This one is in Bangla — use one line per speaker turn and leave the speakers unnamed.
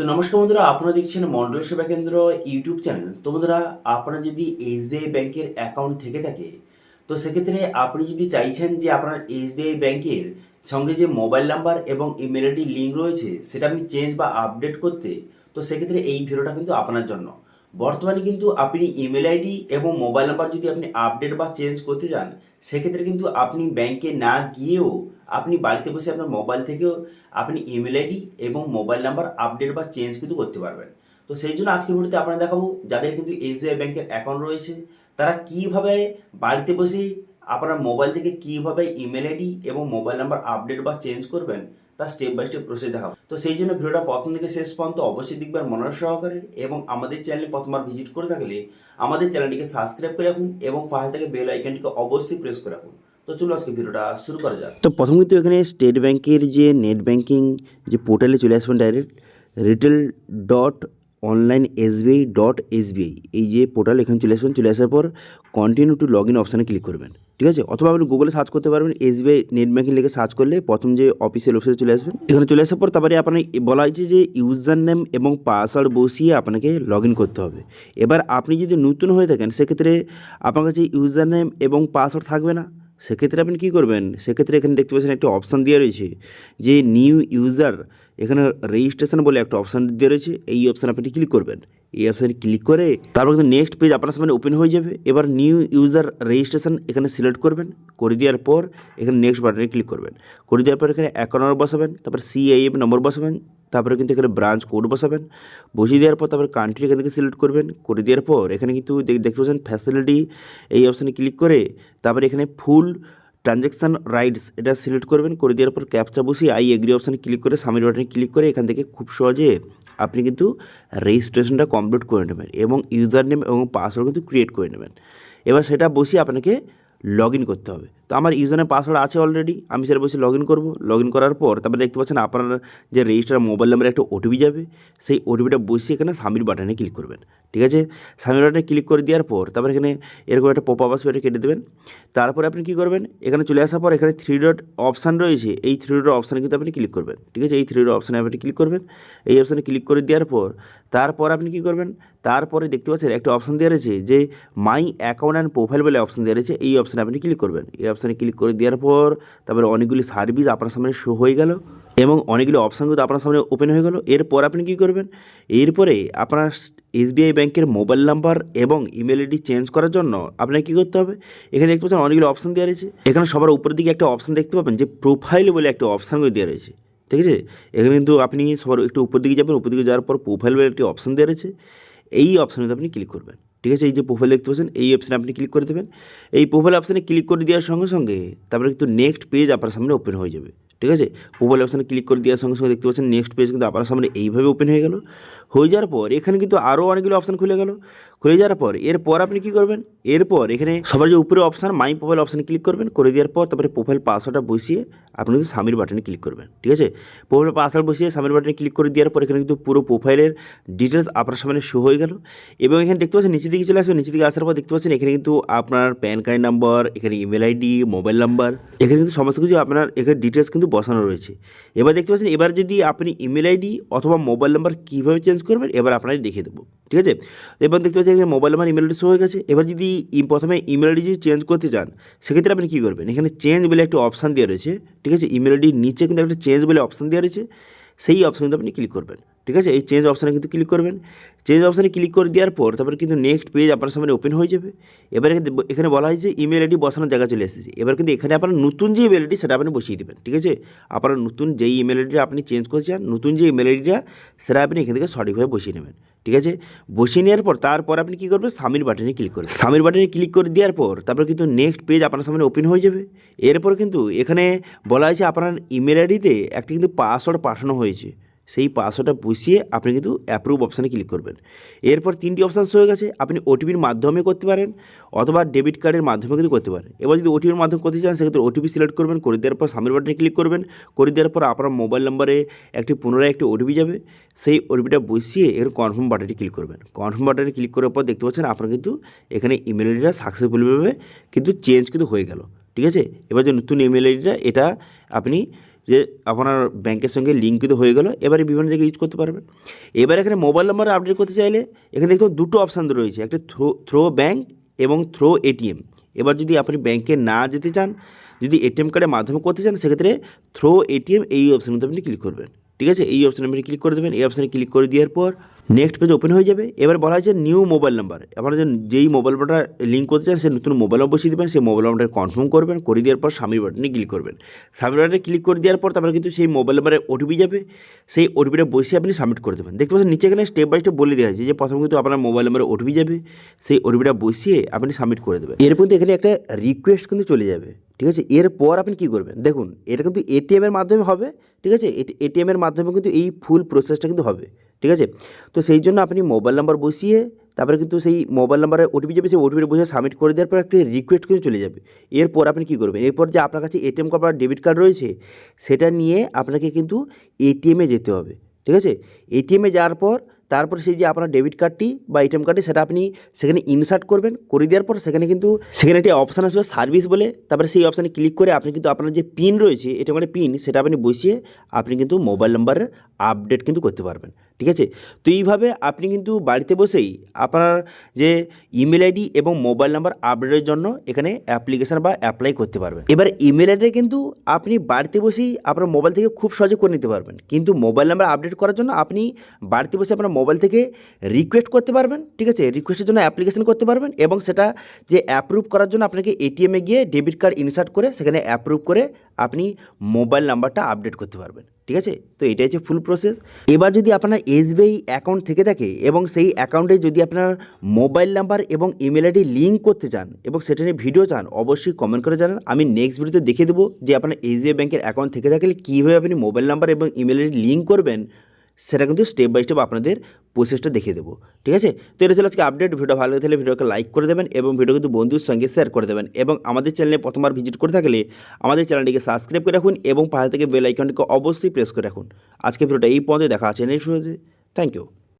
তো নমস্কার বন্ধুরা, আপনারা দেখছেন মন্ডল সেবা কেন্দ্র ইউটিউব চ্যানেল। তো বন্ধুরা, আপনারা যদি এসবিআই ব্যাংকের অ্যাকাউন্ট থেকে থাকে, তো সেক্ষেত্রে আপনি যদি চাইছেন যে আপনার এসবিআই ব্যাংকের সঙ্গে যে মোবাইল নাম্বার এবং ইমেল আইডি লিঙ্ক রয়েছে, সেটা আপনি চেঞ্জ বা আপডেট করতে, তো সেক্ষেত্রে এই ভিডিওটা কিন্তু আপনার জন্য। বর্তমানে কিন্তু আপনি ইমেল আইডি এবং মোবাইল নাম্বার যদি আপনি আপডেট বা চেঞ্জ করতে যান সেক্ষেত্রে কিন্তু আপনি ব্যাংকে না গিয়েও আপনি বাড়িতে বসে আপনার মোবাইল থেকেও আপনি ইমেল আইডি এবং মোবাইল নাম্বার আপডেট বা চেঞ্জ কিন্তু করতে পারবেন। তো সেই জন্য আজকের ভিডিওতে আপনারা দেখাবো যাদের কিন্তু এসবিআই ব্যাংকের অ্যাকাউন্ট রয়েছে, তারা কীভাবে বাড়িতে বসে আপনার মোবাইল থেকে কীভাবে ইমেল আইডি এবং মোবাইল নাম্বার আপডেট বা চেঞ্জ করবেন তার স্টেপ বাই স্টেপ প্রসেস দেখাবো। তো সেই জন্য ভিডিওটা প্রথম থেকে শেষ পর্যন্ত অবশ্যই দেখবেন মনোর সহকারে এবং আমাদের চ্যানেলে প্রথমবার ভিজিট করে থাকলে আমাদের চ্যানেলটিকে সাবস্ক্রাইব করে রাখুন এবং পাশে থেকে বেল আইকনটিকে অবশ্যই প্রেস করে রাখুন। তো চলো আজকে ভিডিওটা শুরু করা যাক।
তো প্রথম কিন্তু এখানে স্টেট ব্যাংকের যে নেট ব্যাংকিং যে পোর্টালে চলে আসবেন direct retail dot online SBI dot SBI এই যে পোর্টাল এখানে চলে আসবেন। চলে আসার পর কন্টিনিউ টু লগ ইন অপশানে ক্লিক করবেন। ঠিক আছে? অথবা আপনি গুগলে সার্চ করতে পারবেন এসবিআই নেট ব্যাঙ্কিং লিখে সার্চ করলে প্রথম যে অফিসিয়াল ওয়েবসাইটে চলে আসবেন। এখানে চলে আসার পর তারপরে আপনার বলা হয়েছে যে ইউজার নেম এবং পাসওয়ার্ড বসিয়ে আপনাকে লগ করতে হবে। এবার আপনি যদি নতুন হয়ে থাকেন, সেক্ষেত্রে আপনার কাছে ইউজার নেম এবং পাসওয়ার্ড থাকবে না। সেক্ষেত্রে আপনি কী করবেন? সেক্ষেত্রে এখানে দেখতে পাচ্ছেন একটা অপশান দেওয়া রয়েছে যে নিউ ইউজার এখানে রেজিস্ট্রেশন বলে একটা অপশান দেওয়া রয়েছে। এই অপশান আপনি ক্লিক করবেন। এই অপশানে ক্লিক করে তারপর কিন্তু নেক্সট পেজ আপনার সামনে ওপেন হয়ে যাবে। এবার নিউ ইউজার রেজিস্ট্রেশন এখানে সিলেক্ট করবেন। করে দেওয়ার পর এখানে নেক্সট বাটনে ক্লিক করবেন। করে দেওয়ার পর এখানে অ্যাকাউন্ট নম্বর বসাবেন, তারপর সিআইএফ নম্বর বসাবেন, তারপরে কিন্তু এখানে ব্রাঞ্চ কোড বসাবেন। বসিয়ে দেওয়ার পর তারপর কান্ট্রি এখান থেকে সিলেক্ট করবেন। করে দেওয়ার পর এখানে কিন্তু দেখ- দেখতে পাচ্ছেন ফ্যাসিলিটি এই অপশানে ক্লিক করে তারপরে এখানে ফুল ট্রানজ্যাকশান রাইডস এটা সিলেক্ট করবেন, করে দেওয়ার পর ক্যাপচা বসিয়ে আই এগ্রি অপশানে ক্লিক করে সামির বাটনে ক্লিক করে, এখান থেকে খুব সহজে আপনি কিন্তু রেজিস্ট্রেশনটা কমপ্লিট করে নেবেন এবং ইউজার নেম এবং পাসওয়ার্ড কিন্তু ক্রিয়েট করে নেবেন। এবার সেটা বসিয়ে আপনাকে লগ করতে হবে। তো আমার ইউজার পাসওয়ার্ড আছে অলরেডি আমি সেটা বসে লগ ইন করব। লগ ইন করার পর তারপরে দেখতে পাচ্ছেন আপনার যে রেজিস্টার মোবাইল নাম্বারে একটা ওটিপি যাবে, সেই ওটিপিটা বসিয়ে এখানে সামির বাটনে ক্লিক করবেন। ঠিক আছে? সামির বাটনে ক্লিক করে দেওয়ার পর তারপরে এখানে এরকম একটা পপ আপ আসবে কেটে দেবেন। তারপরে আপনি কী করবেন? এখানে চলে আসার পর এখানে থ্রি ডট অপশান রয়েছে, এই থ্রি ডট অপশানে কিন্তু আপনি ক্লিক করবেন। ঠিক আছে? এই থ্রি ডট অপশানে আপনি ক্লিক করবেন। এই অপশানে ক্লিক করে দেওয়ার পর তারপর আপনি কী করবেন? তারপরে দেখতে পাচ্ছেন একটা অপশান দেওয়া রয়েছে যে মাই অ্যাকাউন্ট অ্যান্ড প্রোফাইল বলে অপশান দেওয়া রয়েছে, এই অপশানে আপনি ক্লিক করবেন। এই অপশানে ক্লিক করে দেওয়ার পর তারপরে অনেকগুলি সার্ভিস আপনার সামনে শো হয়ে গেল এবং অনেকগুলি অপশান কিন্তু আপনার সামনে ওপেন হয়ে গেল। এরপর আপনি কী করবেন? এরপরে আপনার এসবিআই ব্যাংকের মোবাইল নাম্বার এবং ইমেল আইডি চেঞ্জ করার জন্য আপনাকে কী করতে হবে? এখানে দেখতে পাচ্ছেন অনেকগুলো অপশান দেওয়া রয়েছে। এখানে সবার উপরের দিকে একটা অপশান দেখতে পাবেন যে প্রোফাইল বলে একটা অপশান দেওয়া রয়েছে। ঠিক আছে? এখানে কিন্তু আপনি সবার একটু উপর দিকে যাবেন, উপর দিকে যাওয়ার পর প্রোফাইল বলে একটি অপশান দেওয়া রয়েছে। এই অপশানে আপনি ক্লিক করবেন। ঠিক আছে? এই যে প্রোফাইল দেখতে পাচ্ছেন, এই অপশানে আপনি ক্লিক করে দেবেন। এই প্রোফাইল অপশানে ক্লিক করে দেওয়ার সঙ্গে সঙ্গে তারপরে কিন্তু নেক্সট পেজ আপনার সামনে ওপেন হয়ে যাবে। ঠিক আছে? প্রোফাইল অপশানে ক্লিক করে দেওয়ার সঙ্গে সঙ্গে দেখতে পাচ্ছেন নেক্সট পেজ কিন্তু আপনার সামনে এইভাবে ওপেন হয়ে গেল। হয়ে যাওয়ার পর এখানে কিন্তু আরও অনেকগুলো অপশান খুলে গেল। খুলে যাওয়ার পর, এরপর আপনি কী করবেন? এরপর এখানে সবার যে উপরে অপশান মাই প্রোফাইল অপশানে ক্লিক করবেন। করে দেওয়ার পর তারপরে প্রোফাইল পাসওয়ার্ডটা বসিয়ে আপনি কিন্তু স্বামীর বাটনে ক্লিক করবেন। ঠিক আছে? প্রোফাইল পাসওয়ার্ড বসিয়ে সামির বাটনে ক্লিক করে দেওয়ার পর এখানে কিন্তু পুরো প্রোফাইলের ডিটেলস আপনার সামনে শো হয়ে গেল। এবং এখানে দেখতে পাচ্ছেন, নিচের দিকে চলে আসবে। নিচের দিকে আসার পর দেখতে পাচ্ছেন, এখানে কিন্তু আপনার প্যান কার্ড নাম্বার এখানে ইমেল আইডি মোবাইল নাম্বার এখানে কিন্তু সমস্ত কিছু আপনার এখানে ডিটেলস কিন্তু বসানো রয়েছে। এবার দেখতে পাচ্ছেন, এবার যদি আপনি ইমেল আইডি অথবা মোবাইল নাম্বার কীভাবে চেঞ্জ করবেন, এবার আপনাদের দেখিয়ে দেবো। ঠিক আছে? এবার দেখতে পাচ্ছেন এখানে mobile number email ID show হয়ে গেছে। এবার যদি প্রথমে ইমেল আইডি যদি চেঞ্জ করতে চান, সেক্ষেত্রে আপনি কী করবেন? এখানে চেঞ্জ বলে একটা অপশান দেওয়া রয়েছে, ঠিক আছে? ইমেল আইডির নিচে কিন্তু একটা চেঞ্জ বলে অপশান দেওয়া রয়েছে, সেই অপশান কিন্তু আপনি ক্লিক করবেন, ঠিক আছে? এই চেঞ্জ অপশানে কিন্তু ক্লিক করবেন। চেঞ্জ অপশানে ক্লিক করে দেওয়ার পর তারপরে কিন্তু নেক্সট পেজ আপনার সামনে ওপেন হয়ে যাবে। এবারে এখানে বলা হয় যে ইমেল আইডি বসানোর জায়গা চলে এসেছে। এবার কিন্তু এখানে আপনার নতুন যে ইমেল আইডি সেটা আপনি বসিয়ে দেবেন, ঠিক আছে? আপনার নতুন যেই ইমেল আইডিটা আপনি চেঞ্জ করতে চান, নতুন যে ইমেল আইডিটা সেটা আপনি এখান থেকে সঠিকভাবে বসিয়ে নেবেন। ঠিক আছে? বসিয়ে নেওয়ার পর তারপর আপনি কী করবেন? সামির বাটনে ক্লিক করবেন। সামির বাটনে ক্লিক করে দেওয়ার পর তারপর কিন্তু নেক্সট পেজ আপনার সামনে ওপেন হয়ে যাবে। এরপর কিন্তু এখানে বলা হয়েছে আপনার ইমেল আইডিতে একটি কিন্তু পাসওয়ার্ড পাঠানো হয়েছে। সেই পাসওয়ার্ডটা বসিয়ে আপনি কিন্তু অ্যাপ্রুভ অপশানে ক্লিক করবেন। এরপর তিনটি অপশান হয়ে গেছে, আপনি ওটিপির মাধ্যমে করতে পারেন অথবা ডেবিট কার্ডের মাধ্যমে কিন্তু করতে পারেন। এবার যদি ওটিপির মাধ্যমে করতে চান, সেক্ষেত্রে ওটিপি সিলেক্ট করবেন, করে দেওয়ার পর সামনের বাটনে ক্লিক করবেন। করে দেওয়ার পর আপনার মোবাইল নম্বরে একটি, পুনরায় একটি ওটিপি যাবে। সেই ওটিপিটা বসিয়ে এর কনফার্ম বাটনে ক্লিক করবেন। কনফার্ম বাটনে ক্লিক করার পর দেখতে পাচ্ছেন আপনার কিন্তু এখানে ইমেল আইডিটা সাকসেসফুলভাবে কিন্তু চেঞ্জ কিন্তু হয়ে গেল। ঠিক আছে? এবার যে নতুন ইমেল আইডিটা এটা আপনি যে আপনার ব্যাংকের সঙ্গে লিঙ্কিত হয়ে গেল, এবারে বিভিন্ন জায়গায় ইউজ করতে পারবেন। এবার এখানে মোবাইল নাম্বার আপডেট করতে চাইলে এখানে দেখুন দুটো অপশান রয়েছে, একটা থ্রো থ্রো ব্যাঙ্ক এবং থ্রো এটিএম এবার যদি আপনি ব্যাংকে না যেতে চান, যদি এটিএম কার্ডের মাধ্যমে করতে চান, সেক্ষেত্রে থ্রো এটিএম এই অপশানটা আপনি ক্লিক করবেন। ঠিক আছে? এই অপশানে আপনি ক্লিক করে দেবেন, এই অপশানে ক্লিক করে দেওয়ার পর নেক্সট পেজ ওপেন হয়ে যাবে। এবার বলা হয়েছে নিউ মোবাইল নাম্বার আপনারা যেই মোবাইল নাম্বারটা লিঙ্ক করতে চান সেই নতুন মোবাইল নাম্বার বসিয়ে দেবেন। সেই মোবাইল নাম্বারটা কনফার্ম করবেন। করে দেওয়ার পর স্বামীর বাটনে ক্লিক করবেন। স্বামীর বাটনে ক্লিক করে দেওয়ার পর তারপরে কিন্তু সেই মোবাইল নাম্বারে ওটিপি যাবে। সেই ওটিপিটা বসিয়ে আপনি সাবমিট করে দেবেন। দেখতে পাচ্ছেন, নিচে এখানে স্টেপ বাই স্টেপ বলে দেওয়া আছে যে, প্রথম কিন্তু আপনার মোবাইল নাম্বারে ওটিপি যাবে। সেই ওটিপিটা বসিয়ে আপনি সাবমিট করে দেবেন। এরপর কিন্তু এখানে একটা রিকোয়েস্ট কিন্তু চলে যাবে। ঠিক আছে? এরপর আপনি কী করবেন? দেখুন, এটা কিন্তু এটিএমের মাধ্যমে হবে। ঠিক আছে? এটিএমের মাধ্যমে কিন্তু এই ফুল প্রসেসটা কিন্তু হবে। ঠিক আছে? তো সেই জন্য আপনি মোবাইল নাম্বার বসিয়ে, তারপরে কিন্তু সেই মোবাইল নাম্বারে ওটিপি যাবে, সেই ওটিপিটা বসে সাবমিট করে দেওয়ার পর একটি রিকোয়েস্ট করে চলে যাবে। এরপর আপনি কী করবেন? এরপর যে আপনার কাছে এটিএম কার্ড বা ডেবিট কার্ড রয়েছে, সেটা নিয়ে আপনাকে কিন্তু এটিএমে যেতে হবে। ঠিক আছে? এটিএমে যাওয়ার পর, তারপর সেই যে আপনার ডেবিট কার্ডটি বা এটিএম কার্ডটি সেটা আপনি সেখানে ইনসার্ট করবেন। করে দেওয়ার পর সেখানে কিন্তু, সেখানে একটি অপশান আসবে সার্ভিস বলে। তারপরে সেই অপশানে ক্লিক করে আপনি কিন্তু আপনার যে পিন রয়েছে এটিএম কার্ডের পিন সেটা আপনি বসিয়ে আপনি কিন্তু মোবাইল নাম্বারের আপডেট কিন্তু করতে পারবেন। ঠিক আছে? তো এইভাবে আপনি কিন্তু বাড়িতে বসেই আপনার যে ইমেল আইডি এবং মোবাইল নাম্বার আপডেটের জন্য এখানে অ্যাপ্লিকেশান বা অ্যাপ্লাই করতে পারবেন। এবার ইমেল আইডি কিন্তু আপনি বাড়িতে বসেই আপনার মোবাইল থেকে খুব সহজে করে নিতে পারবেন। কিন্তু মোবাইল নাম্বার আপডেট করার জন্য আপনি বাড়িতে বসে আপনার মোবাইল থেকে রিকোয়েস্ট করতে পারবেন, ঠিক আছে? রিকোয়েস্টের জন্য অ্যাপ্লিকেশন করতে পারবেন এবং সেটা যে অ্যাপ্রুভ করার জন্য আপনাকে এটিএমে গিয়ে ডেবিট কার্ড ইনসার্ট করে সেখানে অ্যাপ্রুভ করে আপনি মোবাইল নাম্বারটা আপডেট করতে পারবেন। ঠিক আছে? তো এটাই হচ্ছে ফুল প্রসেস এবার যদি আপনার এসবিআই অ্যাকাউন্ট থেকে থাকে এবং সেই অ্যাকাউন্টে যদি আপনার মোবাইল নাম্বার এবং ইমেল আইডি লিঙ্ক করতে চান এবং সেটা নিয়ে ভিডিও চান, অবশ্যই কমেন্ট করে জানান। আমি নেক্সট ভিডিওতে দেখিয়ে দেবো যে আপনার এসবিআই ব্যাংকের অ্যাকাউন্ট থেকে থাকলে কীভাবে আপনি মোবাইল নাম্বার এবং ইমেল আইডি লিঙ্ক করবেন। সেটা কিন্তু স্টেপ বাই স্টেপ আপনাদের প্রসেসটা দেখিয়ে দেবো। ঠিক আছে? তো এটা ছিল আজকে আপডেট ভিডিও ভালো লাগলে ভিডিওকে লাইক করে দেবেন এবং ভিডিও কিন্তু বন্ধুর সঙ্গে শেয়ার করে দেবেন এবং আমাদের চ্যানেলে প্রথমবার ভিজিট করে থাকলে আমাদের চ্যানেলটিকে সাবস্ক্রাইব করে রাখুন এবং পাশে থেকে বেল আইকনটিকে অবশ্যই প্রেস করে রাখুন। আজকে ভিডিওটা এই পর্যন্ত দেখা আছে নেক্সট ভিডিওতে থ্যাংক ইউ